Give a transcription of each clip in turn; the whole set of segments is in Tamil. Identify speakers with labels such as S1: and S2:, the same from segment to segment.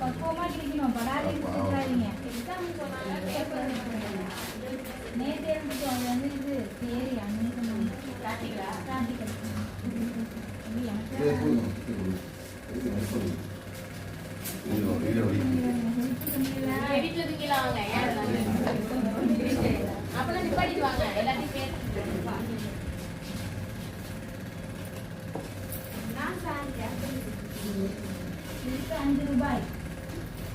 S1: பக்குவமாக கிழிக்கணும் படாதே விட்டுறாதீங்க நேத்தே இருந்துச்சு அது வந்து இது சரி அன்னைக்கு சொன்னாங்க
S2: அப்பெல்லாம் நிப்பாட்டிட்டு வாங்க எல்லாத்தையும் நான் சாரி
S1: அஞ்சு ரூபாய்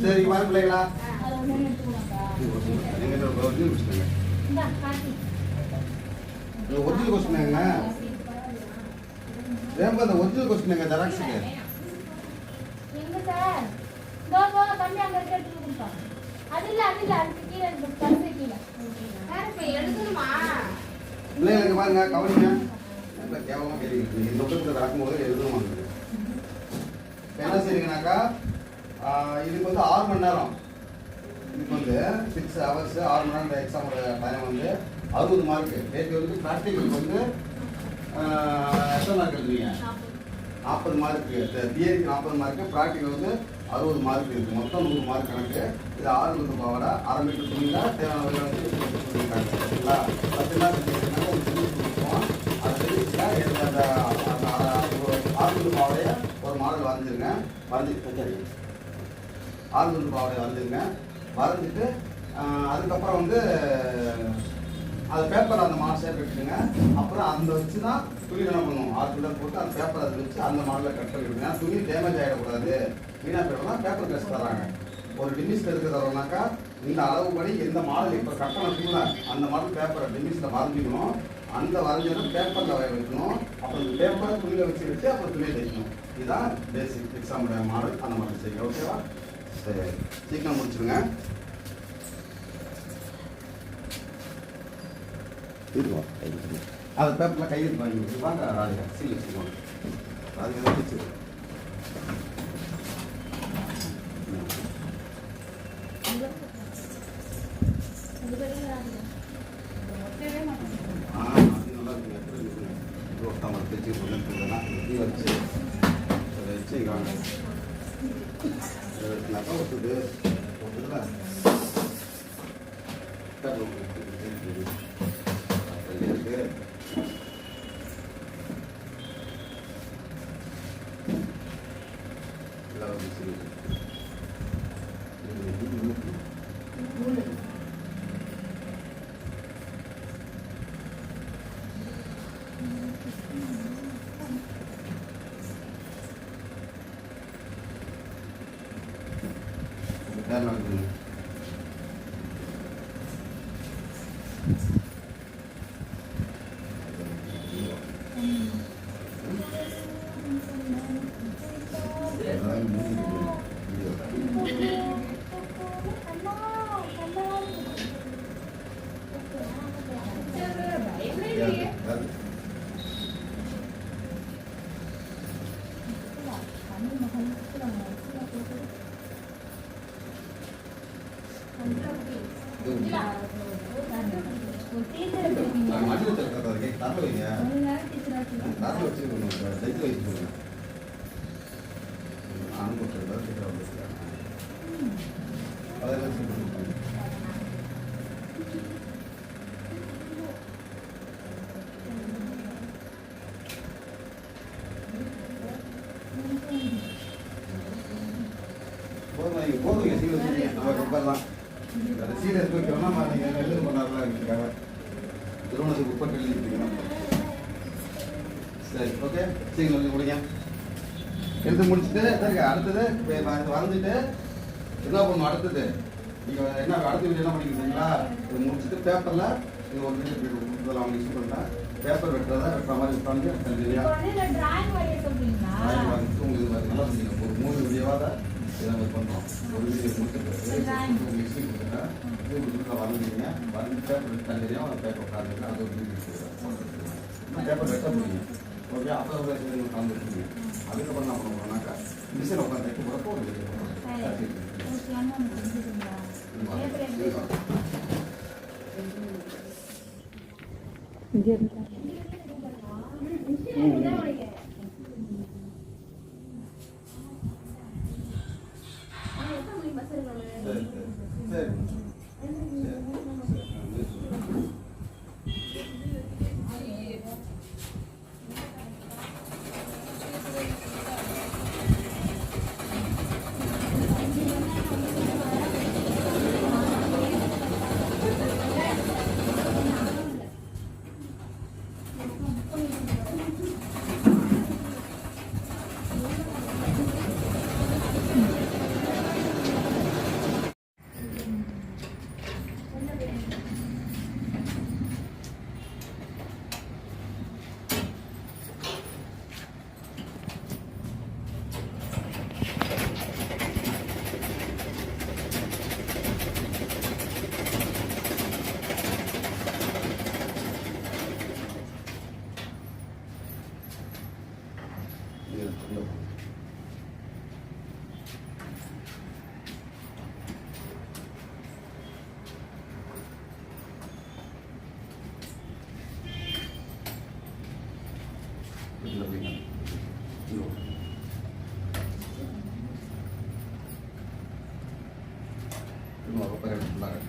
S1: சரி
S3: வாங்க பிள்ளைங்களா ஒரிஜினல் கொஸ்டின் எங்க ஒரிஜினல் கொஸ்டின் எங்க ஜெராக்ஸுக்கு
S1: எங்க சார்? தோ போ தம்பி அங்க இருக்க எடுத்து கொடுப்பா அது இல்ல அது இல்ல அதுக்கு கீழே இருக்கு பரிசு கீழே.
S2: சார் இப்ப எழுதணுமா?
S3: பிள்ளைங்களுக்கு பாருங்க கவனிங்க. நல்லா கேவலமா கேள்வி நீங்க நோக்கத்தில் நடக்கும்போது எழுதணும் என்ன செய்றீங்கனாக்கா ஆஹ், இதுக்கு வந்து ஆறு மணி நேரம். இதுக்கு வந்து சிக்ஸ் ஹவர்ஸ் ஆறு மணி நேரம் இந்த எக்ஸாமோட டைம் வந்து அறுபது மார்க் நேற்று வந்து ப்ராக்டிக்கலுக்கு வந்து எத்தனை மார்க் எழுதுவீங்க நாற்பது மார்க் தியரிக்கு நாற்பது மார்க் ப்ராக்டிக்கல் வந்து அறுபது மார்க் இருக்கு. மொத்தம் நூறு மார்க் கணக்கு. இது ஆறு நூறு பாவடா அரை மீட்டர் துணியில தேவையான சொல்லியிருக்காங்க சரிங்களா? பத்து நாள் எனக்கு அந்த ஒரு ஆறு பாவடைய ஒரு மாடல் வரைஞ்சிருங்க வரைஞ்சி ஆறு நூறு பாவடைய வரைஞ்சிருங்க வரைஞ்சிட்டு அதுக்கப்புறம் வந்து அது பேப்பர் அந்த மாடல் ஷேப் அப்புறம் அந்த வச்சு தான் துணி என்ன பண்ணுவோம். ஆறு போட்டு அந்த பேப்பர் அதை வச்சு அந்த மாடலில் கட் பண்ணி விடுங்க துணி டேமேஜ் ஆகிடக்கூடாது வீணாக போயிடலாம் பேப்பர் கிளாஸ் தராங்க. ஒரு டிமிஸ் எடுத்து தரோம்னாக்கா இந்த அளவுப்படி எந்த மாடல் இப்போ கட் பண்ண அந்த மாடல் பேப்பரை டிமிஸில் வரைஞ்சிக்கணும். அந்த வரைஞ்சதை பேப்பரில் வைக்கணும். அப்புறம் இந்த பேப்பரை துணியில் வச்சு வச்சு அப்புறம் துணியை தைக்கணும். இதுதான் பேசிக் எக்ஸாமுடைய மாடல் அந்த மாதிரி செய்யுங்க. ஓகேவா சரி. சீக்கிரம் முடிச்சிருங்க. அது பேப்பரில் கையெழுத்து வாங்கி வாங்க ராதிகா சீல் வச்சுக்கோங்க ராதிகா தான் வச்சு அது Thank you. சொல்லி போதும் நீங்கள் போதுங்க சீலை வச்சுருக்கீங்க. நம்ம உட்காரலாம். அந்த சீலை எடுத்து வைக்கிறோம்னா நீங்கள் எழுது பண்ணாருலாம் இருக்காங்க. திருமணத்துக்கு உட்பட்டு எழுதிருக்கீங்க சரி ஓகே சீக்கிரம் எழுதி முடிங்க. எழுதி முடிச்சுட்டு அடுத்தது வரைஞ்சிட்டு என்ன பண்ணும் அடுத்தது? நீங்க என்ன அடுத்த வீடியோ என்ன பண்ணிக்கிறீங்களா இது முடிச்சுட்டு பேப்பர்ல இது ஒரு இதெல்லாம் மிக்ஸ் பண்ணா பேப்பர் வெட்டுறதா வெட்டுற மாதிரி உட்காந்து
S1: வந்து
S3: வரைஞ்சிட்டு உங்களுக்கு நல்லா செஞ்சீங்க ஒரு மூணு வீடியோவாக இதை பண்ணுறோம் ஒரு வீடியோ. கொடுத்துட்டு மிக்ஸி இது கொடுத்துட்டு வரைஞ்சிங்க வரைஞ்சி பேப்பர் தனியாக உட்காந்துருக்கு அது ஒரு கொடுத்துருக்கேன் பேப்பர் வெட்ட முடியும் ஓகே அப்போ ஒரு வச்சுருங்க அதுக்கப்புறம் என்ன பண்ண போகிறோம்னாக்கா மிஷின் உட்காந்து தைக்க போகிறப்போ ஒரு
S1: சரி
S3: சரி. Yeah. 今僕でも流れる。